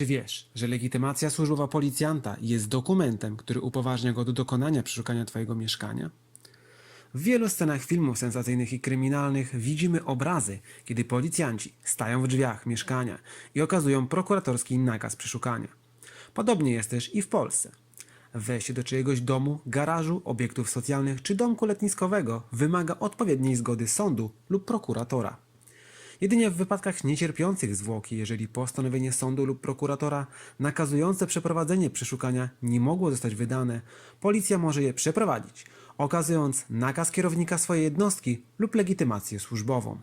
Czy wiesz, że legitymacja służbowa policjanta jest dokumentem, który upoważnia go do dokonania przeszukania Twojego mieszkania? W wielu scenach filmów sensacyjnych i kryminalnych widzimy obrazy, kiedy policjanci stają w drzwiach mieszkania i okazują prokuratorski nakaz przeszukania. Podobnie jest też i w Polsce. Wejście do czyjegoś domu, garażu, obiektów socjalnych czy domku letniskowego wymaga odpowiedniej zgody sądu lub prokuratora. Jedynie w wypadkach niecierpiących zwłoki, jeżeli postanowienie sądu lub prokuratora nakazujące przeprowadzenie przeszukania nie mogło zostać wydane, policja może je przeprowadzić, okazując nakaz kierownika swojej jednostki lub legitymację służbową.